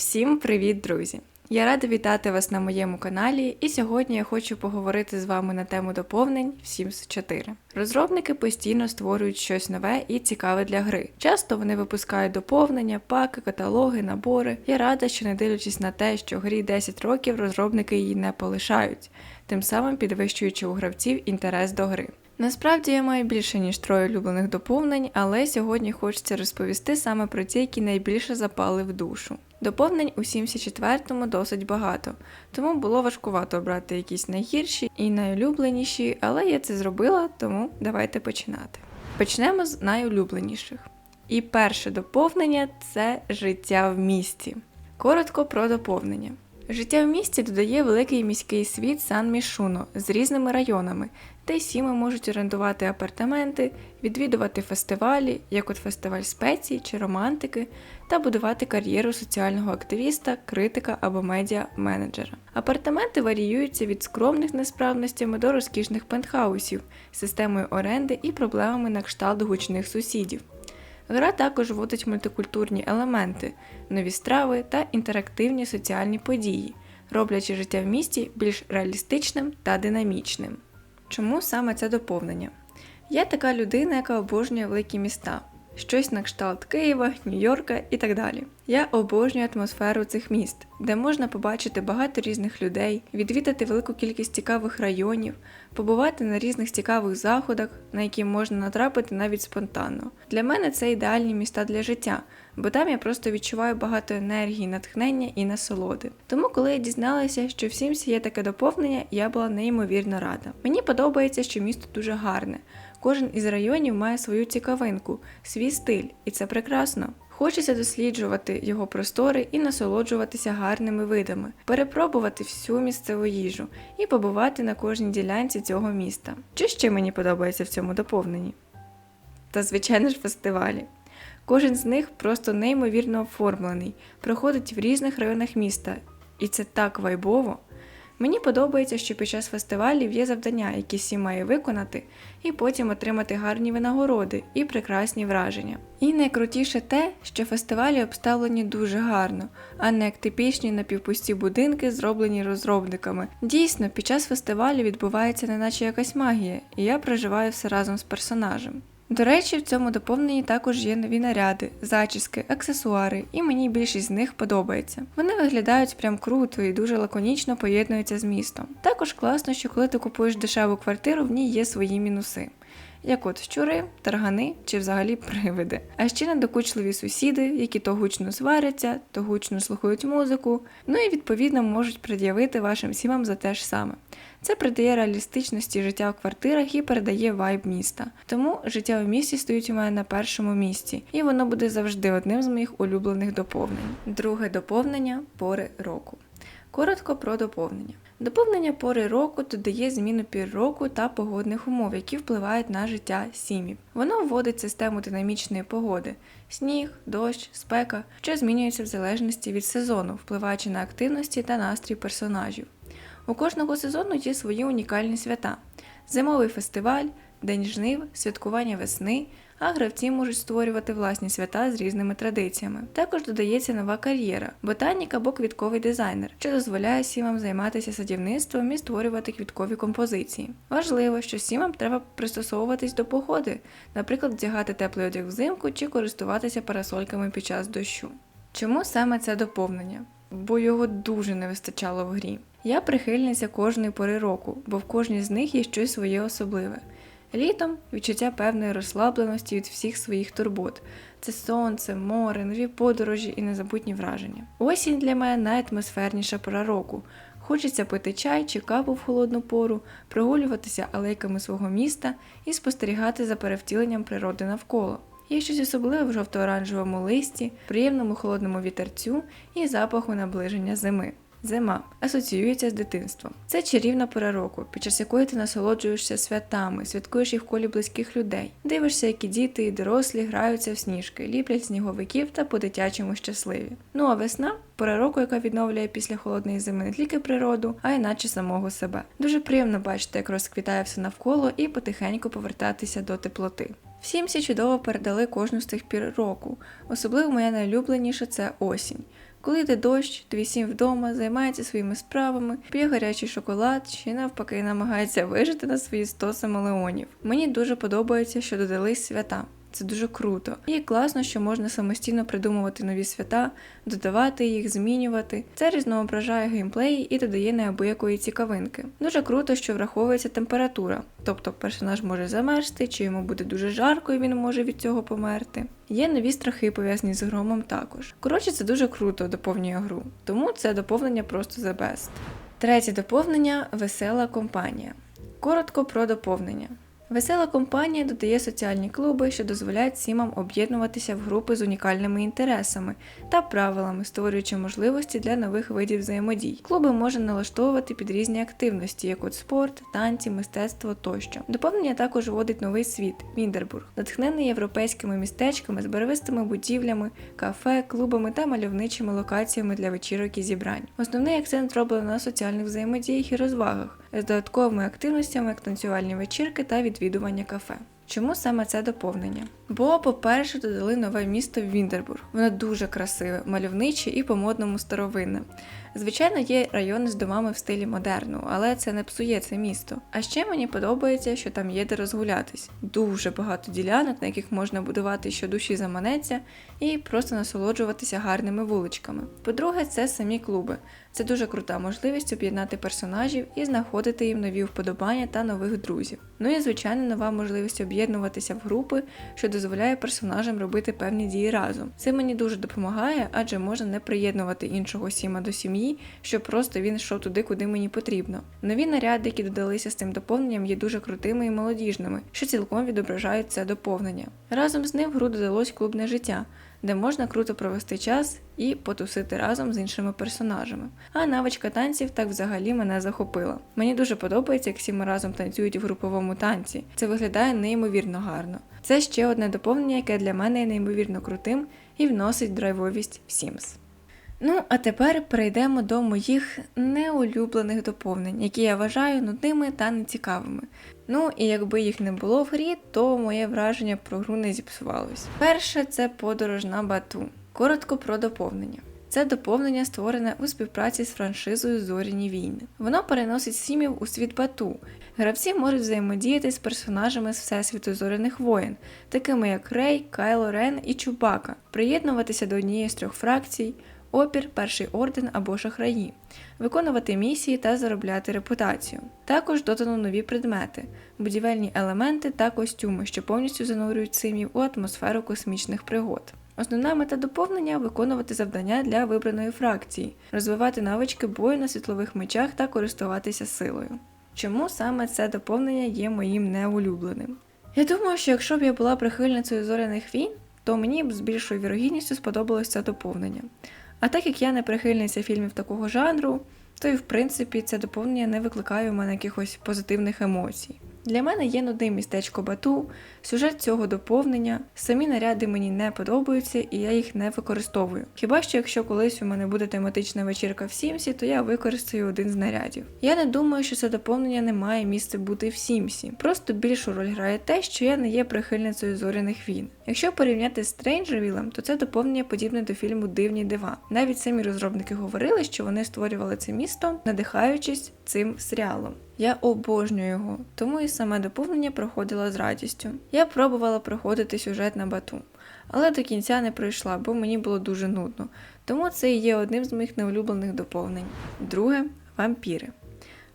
Всім привіт, друзі! Я рада вітати вас на моєму каналі, і сьогодні я хочу поговорити з вами на тему доповнень в Sims 4. Розробники постійно створюють щось нове і цікаве для гри. Часто вони випускають доповнення, паки, каталоги, набори. Я рада, що не дивлячись на те, що грі 10 років розробники її не полишають, тим самим підвищуючи у гравців інтерес до гри. Насправді я маю більше ніж троє улюблених доповнень, але сьогодні хочеться розповісти саме про ті, які найбільше запали в душу. Доповнень у 74-му досить багато, тому було важкувато обрати якісь найгірші і найулюбленіші, але я це зробила, тому давайте починати. Почнемо з найулюбленіших. І перше доповнення це життя в місті. Коротко про доповнення. Життя в місті додає великий міський світ Сан Мішуно з різними районами, де сіми можуть орендувати апартаменти, відвідувати фестивалі, як от фестиваль спецій чи романтики, та будувати кар'єру соціального активіста, критика або медіа-менеджера. Апартаменти варіюються від скромних несправностями до розкішних пентхаусів, системою оренди і проблемами на кшталт гучних сусідів. Гра також вводить мультикультурні елементи, нові страви та інтерактивні соціальні події, роблячи життя в місті більш реалістичним та динамічним. Чому саме це доповнення? Я така людина, яка обожнює великі міста, щось на кшталт Києва, Нью-Йорка і так далі. Я обожнюю атмосферу цих міст, де можна побачити багато різних людей, відвідати велику кількість цікавих районів, побувати на різних цікавих заходах, на які можна натрапити навіть спонтанно. Для мене це ідеальні міста для життя, бо там я просто відчуваю багато енергії, натхнення і насолоди. Тому, коли я дізналася, що в Сімсі є таке доповнення, я була неймовірно рада. Мені подобається, що місто дуже гарне. Кожен із районів має свою цікавинку, свій стиль, і це прекрасно. Хочеться досліджувати його простори і насолоджуватися гарними видами, перепробувати всю місцеву їжу і побувати на кожній ділянці цього міста. Що ще мені подобається в цьому доповненні? Та, звичайно ж, фестивалі. Кожен з них просто неймовірно оформлений, проходить в різних районах міста, і це так вайбово. Мені подобається, що під час фестивалів є завдання, які сі має виконати, і потім отримати гарні винагороди і прекрасні враження. І найкрутіше те, що фестивалі обставлені дуже гарно, а не як типічні напівпусті будинки, зроблені розробниками. Дійсно, під час фестивалю відбувається неначе якась магія, і я проживаю все разом з персонажем. До речі, в цьому доповненні також є нові наряди, зачіски, аксесуари, і мені більшість з них подобається. Вони виглядають прям круто і дуже лаконічно поєднуються з містом. Також класно, що коли ти купуєш дешеву квартиру, в ній є свої мінуси. Як от щури, таргани чи взагалі привиди. А ще надокучливі сусіди, які то гучно сваряться, то гучно слухають музику, ну і відповідно можуть пред'явити вашим сімам за те ж саме. Це придає реалістичності життя в квартирах і передає вайб міста. Тому життя в місті стоїть у мене на першому місці, і воно буде завжди одним з моїх улюблених доповнень. Друге доповнення пори року. Коротко про доповнення. Доповнення пори року додає зміну пір року та погодних умов, які впливають на життя сім'їв. Воно вводить систему динамічної погоди: сніг, дощ, спека, що змінюється в залежності від сезону, впливаючи на активності та настрій персонажів. У кожного сезону є свої унікальні свята: зимовий фестиваль, день жнив, святкування весни, а гравці можуть створювати власні свята з різними традиціями. Також додається нова кар'єра ботанік або квітковий дизайнер, що дозволяє сімам займатися садівництвом і створювати квіткові композиції. Важливо, що сімам треба пристосовуватись до погоди, наприклад, вдягати теплий одяг взимку чи користуватися парасольками під час дощу. Чому саме це доповнення? Бо його дуже не вистачало в грі. Я прихильниця кожної пори року, бо в кожній з них є щось своє особливе. Літом відчуття певної розслабленості від всіх своїх турбот. Це сонце, море, нові подорожі і незабутні враження. Осінь для мене найатмосферніша пора року. Хочеться пити чай чи каву в холодну пору, прогулюватися алейками свого міста і спостерігати за перевтіленням природи навколо. Є щось особливе в жовто-оранжевому листі, приємному холодному вітерцю і запаху наближення зими. Зима асоціюється з дитинством. Це чарівна пора року, під час якої ти насолоджуєшся святами, святкуєш їх в колі близьких людей. Дивишся, які діти і дорослі граються в сніжки, ліплять сніговиків та по-дитячому щасливі. Ну а весна пора року, яка відновлює після холодної зими не тільки природу, а й наче самого себе. Дуже приємно бачити, як розквітає все навколо і потихеньку повертатися до теплоти. Всім всі чудово передали кожну з цих пір року. Особливо моя найулюбленіша це осінь. Коли йде дощ, твій сім вдома займається своїми справами, п'є гарячий шоколад чи навпаки намагається вижити на свої 100 самолеонів. Мені дуже подобається, що додались свята. Це дуже круто. І класно, що можна самостійно придумувати нові свята, додавати їх, змінювати. Це різноображає геймплей і додає неабиякої цікавинки. Дуже круто, що враховується температура, тобто персонаж може замерзти, чи йому буде дуже жарко, і він може від цього померти. Є нові страхи пов'язані з громом також. Коротше, це дуже круто доповнює гру, тому це доповнення просто the best. Третє доповнення весела компанія. Коротко про доповнення. Весела компанія додає соціальні клуби, що дозволяють сімам об'єднуватися в групи з унікальними інтересами та правилами, створюючи можливості для нових видів взаємодій. Клуби можна налаштовувати під різні активності, як от спорт, танці, мистецтво тощо. Доповнення також вводить новий світ Віндербург, натхнений європейськими містечками з барвистими будівлями, кафе, клубами та мальовничими локаціями для вечірок і зібрань. Основний акцент роблено на соціальних взаємодіях і розвагах з додатковими активностями, як танцювальні вечірки та відвідування кафе. Чому саме це доповнення? Бо, по-перше, додали нове місто Віндербург. Воно дуже красиве, мальовниче і по-модному старовинне. Звичайно, є райони з домами в стилі модерну, але це не псує це місто. А ще мені подобається, що там є де розгулятись. Дуже багато ділянок, на яких можна будувати, що душі заманеться, і просто насолоджуватися гарними вуличками. По-друге, це самі клуби. Це дуже крута можливість об'єднати персонажів і знаходити їм нові вподобання та нових друзів. Ну і звичайно, нова можливість об'єднуватися в групи, що дозволяє персонажам робити певні дії разом. Це мені дуже допомагає, адже можна не приєднувати іншого сіма до сім'ї, щоб просто він йшов туди, куди мені потрібно. Нові наряди, які додалися з цим доповненням, є дуже крутими і молодіжними, що цілком відображають це доповнення. Разом з ним в гру додалось клубне життя де можна круто провести час і потусити разом з іншими персонажами. А навичка танців так взагалі мене захопила. Мені дуже подобається, як всі ми разом танцюють в груповому танці. Це виглядає неймовірно гарно. Це ще одне доповнення, яке для мене є неймовірно крутим і вносить драйвовість в Sims. Ну, а тепер перейдемо до моїх неулюблених доповнень, які я вважаю нудними та нецікавими. Ну і якби їх не було в грі, то моє враження про гру не зіпсувалось. Перше це подорож на бату. Коротко про доповнення. Це доповнення створене у співпраці з франшизою Зоряні війни. Воно переносить сім'їв у світ бату. Гравці можуть взаємодіяти з персонажами з Всесвіту зоряних воїн, такими як Рей, Кайло Рен і Чубака, приєднуватися до однієї з трьох фракцій опір, перший орден або шахраї, виконувати місії та заробляти репутацію. Також додано нові предмети, будівельні елементи та костюми, що повністю занурюють симів у атмосферу космічних пригод. Основна мета доповнення виконувати завдання для вибраної фракції, розвивати навички бою на світлових мечах та користуватися силою. Чому саме це доповнення є моїм неулюбленим? Я думаю, що якщо б я була прихильницею зоряних війн, то мені б з більшою вірогідністю сподобалось це доповнення. А так як я не прихильниця фільмів такого жанру, то і в принципі це доповнення не викликає у мене якихось позитивних емоцій. Для мене є нудне містечко Бату, сюжет цього доповнення, самі наряди мені не подобаються і я їх не використовую. Хіба що якщо колись у мене буде тематична вечірка в Сімсі, то я використаю один з нарядів. Я не думаю, що це доповнення не має місця бути в Сімсі. Просто більшу роль грає те, що я не є прихильницею зоряних війн. Якщо порівняти з Стрейнджервілем, то це доповнення подібне до фільму Дивні дива. Навіть самі розробники говорили, що вони створювали це місто, надихаючись цим серіалом. Я обожнюю його, тому і саме доповнення проходила з радістю. Я пробувала проходити сюжет на бату, але до кінця не пройшла, бо мені було дуже нудно. Тому це і є одним з моїх неулюблених доповнень. Друге вампіри.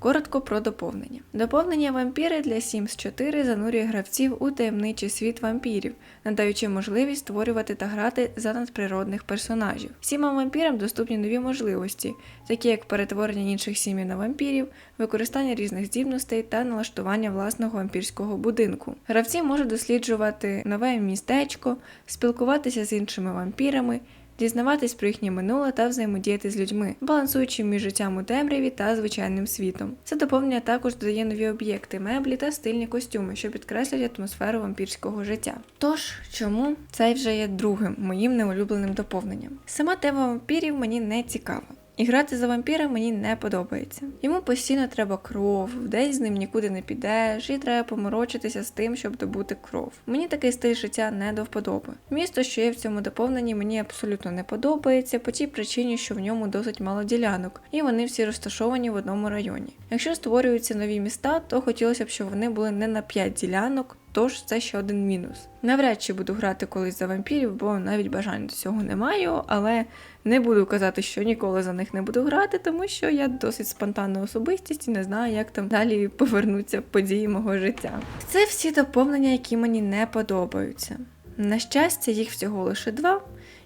Коротко про доповнення. Доповнення вампіри для Sims 4 занурює гравців у таємничий світ вампірів, надаючи можливість створювати та грати за надприродних персонажів. Сімам вампірам доступні нові можливості, такі як перетворення інших сім'їв на вампірів, використання різних здібностей та налаштування власного вампірського будинку. Гравці можуть досліджувати нове містечко, спілкуватися з іншими вампірами дізнаватись про їхнє минуле та взаємодіяти з людьми, балансуючи між життям у темряві та звичайним світом. Це доповнення також додає нові об'єкти, меблі та стильні костюми, що підкреслюють атмосферу вампірського життя. Тож, чому це вже є другим моїм неулюбленим доповненням? Сама тема вампірів мені не цікава. І грати за вампіра мені не подобається. Йому постійно треба кров, десь з ним нікуди не підеш, і треба поморочитися з тим, щоб добути кров. Мені такий стиль життя не до вподоби. Місто, що є в цьому доповненні, мені абсолютно не подобається по тій причині, що в ньому досить мало ділянок, і вони всі розташовані в одному районі. Якщо створюються нові міста, то хотілося б, щоб вони були не на 5 ділянок. Тож це ще один мінус. Навряд чи буду грати колись за вампірів, бо навіть бажань до цього не маю, але не буду казати, що ніколи за них не буду грати, тому що я досить спонтанна особистість і не знаю, як там далі повернуться події мого життя. Це всі доповнення, які мені не подобаються. На щастя, їх всього лише два.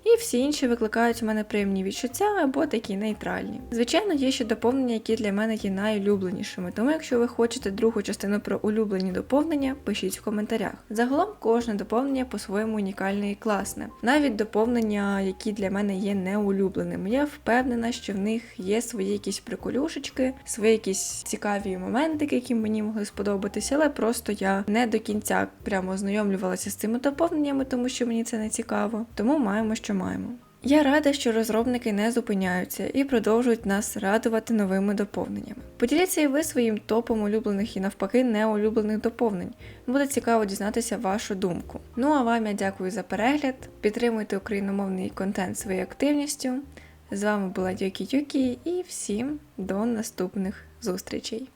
І всі інші викликають у мене приємні відчуття або такі нейтральні. Звичайно, є ще доповнення, які для мене є найулюбленішими. Тому, якщо ви хочете другу частину про улюблені доповнення, пишіть в коментарях. Загалом кожне доповнення по-своєму унікальне і класне. Навіть доповнення, які для мене є неулюбленими. Я впевнена, що в них є свої якісь приколюшечки, свої якісь цікаві моментики, які мені могли сподобатися, але просто я не до кінця прямо ознайомлювалася з цими доповненнями, тому що мені це не цікаво. Тому маємо, що маємо. Я рада, що розробники не зупиняються і продовжують нас радувати новими доповненнями. Поділіться і ви своїм топом улюблених і навпаки неулюблених доповнень. Буде цікаво дізнатися вашу думку. Ну а вам я дякую за перегляд. Підтримуйте україномовний контент своєю активністю. З вами була Дюкі Юкі і всім до наступних зустрічей.